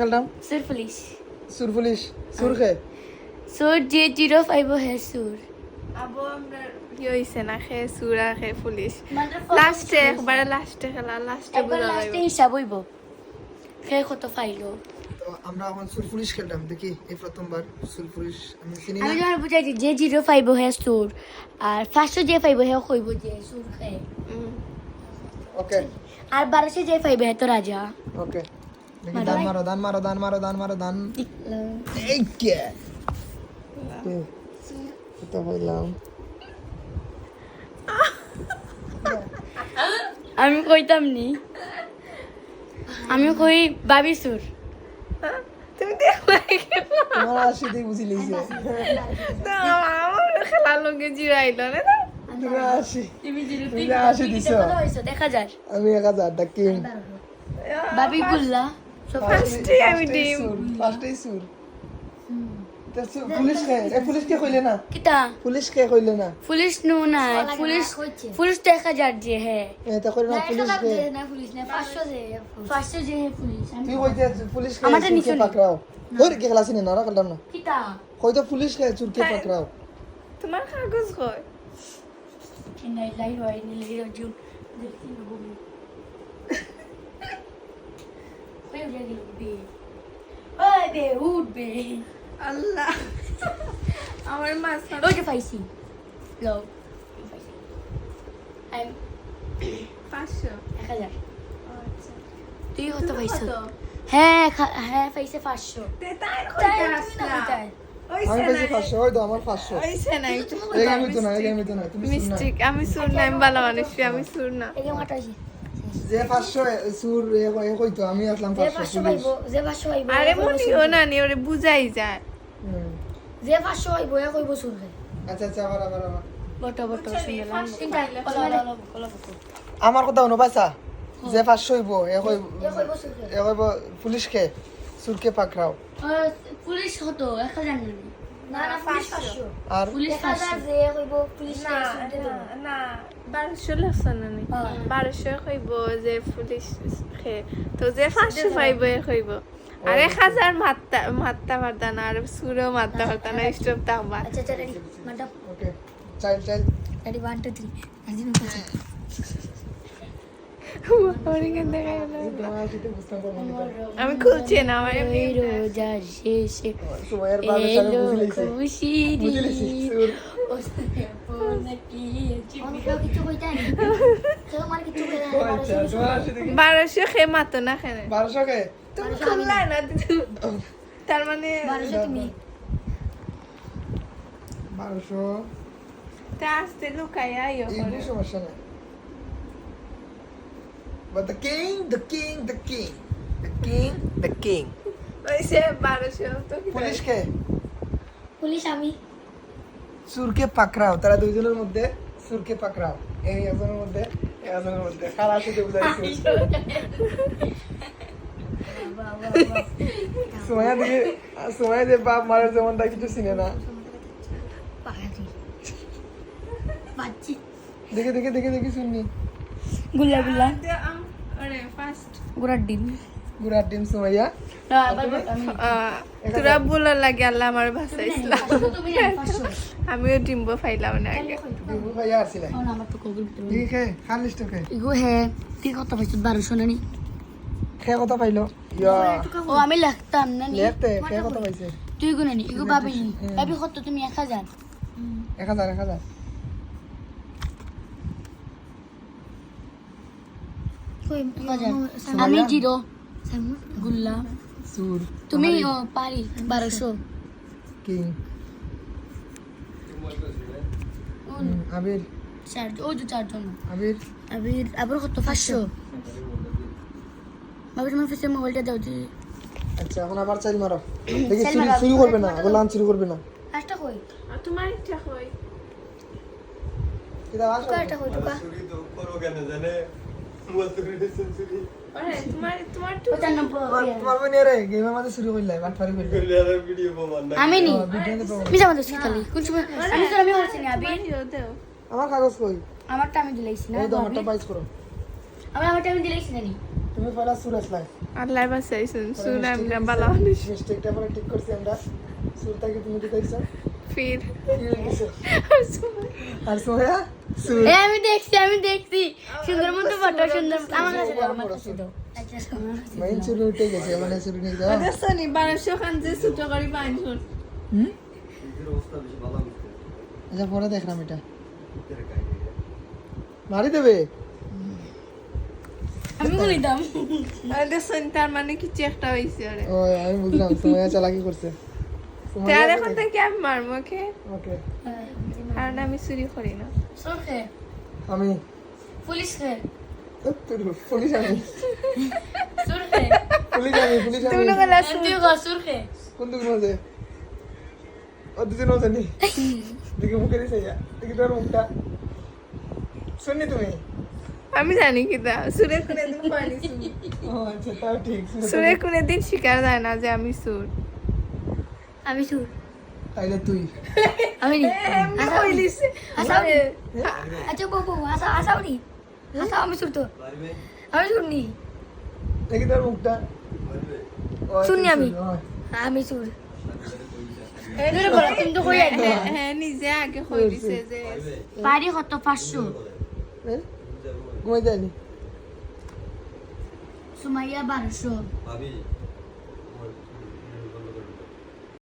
খেলতাম সুর পুলিশ সুর পুলিশ সুর খে সুর যে জিরো ফাইভ হে সুর আবু আমরা কি হইছে না খে সুরা খে পুলিশ লাস্টে একবারে লাস্টে খেলা লাস্টে বুঝা লাস্টে হিসাব হইব। হে কত ফাইলো আমরা এখন সুর পুলিশ খেলতাম দেখি এই প্রথমবার সুর পুলিশ আমি চিনি না। আমি যখন বুঝাইছি যে জিরো ফাইভ হে সুর আর ফার্স্ট যে ফাইভ হে কইব যে সুর খে ওকে আর বারোশো যে ফাইভ হে তো রাজা। ওকে দান মারো দান মারো দান মারো দান মারো দান হইলাম আমি কইতাম নি আমি কই বাবি সুর তুমি তোমার আসি দিয়ে বুঝি লিছে আমার খেলার লগে জিরাইল না তুমি আসি তুমি জিরো তুমি যে আসি দিছো দেখা যায় আমি এক হাজার বাবি গুল্লা ফার্স্টে আমি ডিম ফার্স্টেই সুর তা সুর- পুলিশ কে এ পুলিশ কে কইলে না কিতা পুলিশ কে কইলে না পুলিশ নো না পুলিশ পুলিশ দেখা যার যে হে এ তা কইলে না পুলিশ কে ফার্স্ট যে হে পুলিশ তুই কইতে পুলিশ কে আমাদের চুরকে নিচে নেই। পাকড়াও ধরে কে খেলাছিস না না খেলতাম না কিতা কইতো পুলিশ কে চুরকে পাকড়াও তোমার কাগজ কই নাই লাই হয় নি লাই রজু দেখি না বমি ওই উড়ে গেল বে ওই বে উঠ বে আল্লাহ আমার মাছ ওই যে পাইছি লো আই পাঁচশো এক হাজার আচ্ছা তুই কত পাইছ কত? হ্যাঁ হ্যাঁ পাইছে পাঁচশো আমি পাইছি পাঁচশো ওই তো আমার পাঁচশো আমি তো না আমি তো না তুমি মিস্টেক আমি সুর না আমি ভালো মানুষ আমি সুর না। যে মাটাইছি যে পাঁচশো এ, সুর এ কইতো আমি আসলাম যে পাঁচশো পাঁচশো পুলিশ পাইব যে পাঁচশো পাইব আরে মনি সুর না নি ওরে বুঝাই যায়। যে পাঁচশো পাইব এ কইব সুর আচ্ছা আচ্ছা আবার বটো বটো বটো আমার কথা শুনো পাইছা? যে পাঁচশো হইব এ কই এ কইব সুর খাই এ কইব পুলিশ কে সুরকে পাকড়াও। পুলিশ হতো এক হাজার না না? পুলিশ পাঁচশো। আর? পুলিশ পাঁচশো। যে কইব পুলিশ না না, নি হ্যাঁ। বারোশো কইব যে পুলিশ খে তো যে পাঁচশো পাইব এ কইব আর মাত্তা মাত্তা পারতা না আর সুরও মাত্তা পারতা না স্টপ তাহবা আচ্ছা আচ্ছা ready madam okay child child ready one two three আজিন ওরিকে দেখা গেল তোমার সাথে বুঝতাম পারব না। আমি খুলছি না আমার এমনি রোজার শেষে সময়ের বারোশো খে মাতো না খেলে বারোশো কে তুমি। খুললা না তার মানে বারোশো। তুমি বারোশো তা আসতে লুকাইয়া ইয়ে করে সমস্যা নাই। But the king, the king, the king, the king, the king. ওই সে বারোশো তো কি পুলিশ কে পুলিশ আমি। সুরকে পাকড়াও তারা দুইজনের মধ্যে সুরকে পাকড়াও। এই একজনের মধ্যে এই একজনের মধ্যে। খারাপ শুধু বুঝাইছি সময়া দিকে সময়া যে বাপ মারের যেমন তা কিছু চিনে না। দেখে দেখে দেখে দেখে শুননি। গুল্লা গুল্লা। গুড়ার ডিম। গুড়ার ডিম সুমাইয়া। না আমি তোরা বলা লাগে আল্লাহ আমার নেন, পাঁচশো। আমিও ডিম্ব ফাইলাম না আগে। ডিম ভাইয়া আসছিলে আমার আমার তো কবুল ভিতরে। দেখি খে খান লিস্ট খে ইগো হে তুই কত পাইছিস? বারোশো নানি খে কত পাইলো? ও আমি লিখতাম নানি লেখতে খে কত পাইছে? তুই গো নানি ইগো বাবি বাবি কত? তুমি এক হাজার। এক হাজার এক হাজার। এক হাজার। আমি জিরো গুল্লা সুর। তুমি ও পারি বারোশো। কিং। আবির। চার ও যে চারজন। আবির। আবির আবার কত? পাঁচশো। বাবু তোমার ফেসে মোবাইলটা দাও দি। আচ্ছা এখন আবার চাইল মারো। দেখি চাইল মারো। চুরি করবে না আবার লাঞ্চ চুরি করবে না। ফার্স্টটা কই? আর তোমার ইচ্ছা হয় কিতা আসো। টুকা কই টুকা? আরে আর আমি নি। ভিডিওতে পাবো মিজা আমাদের কোন সময় আমি তো আমি হচ্ছে না আবির আমার কাগজ কই? আমারটা আমি দিলাইছি না তো আমারটা পাইস করো। আমি আমারটা আমি দিলাইছি না নি। তুমি পয়লা সুর আসলাই আল্লাহ বাঁচাইছেন সুর আমি বালা মানুষ। মিস্টেকটা পরে ঠিক করছি আমরা। সুরটাকে তুমি দিতেছো ফির। আর সোয়া সুর এই আমি দেখছি আমি দেখছি। সুন্দর মতো ফটো সুন্দর আমার কাছে দাও, আমার কাছে দাও। আচ্ছা আমার কাছে মাইন চুরি উঠে গেছে মানে নিয়ে যাও। বারোশো খান যে ছোট করে হুম? আচ্ছা পরে দেখলাম এটা। মারি দেবে? আমি বলি দাম। দেখছনি তার মানে কিছু একটা হয়েছে আরে। ও আমি বুঝলাম সোয়া চালাকি করছে। তার এখন থেকে আমি মারবো ওকে? ওকে। কারণ আমি চুরি করি না। সুর আমি। পুলিশ খে পুলিশ আমি। সুর পুলিশ আমি পুলিশ আমি। তুমি গেলা তুই গো সুর কোন দিকে মাঝে ও দুজন জানি দিকে মুখে দিছে দেখি তোর মুখটা। শুননি তুমি? আমি জানি কি দা সুরে কোনে দিন পানি ও আচ্ছা তাও ঠিক। সুরে কোনে দিন শিকার যায় না যে আমি সুর আমি সুর তাইলে তুই। আমি নি। এমনি কইলিছে আচ্ছা আচ্ছা বো বো আসা আসা নি আসা আমি সুর তো। আমি সুর নি। দেখি তোর মুখটা। পারবে? ও, তুই শুনি আমি। আমি সুর। হ্যাঁ, হ্যাঁ নিজে আগে যে বাড়ি কত? পাঁচশো? ঘুমাই যায়নি সুমাইয়া বারোশো।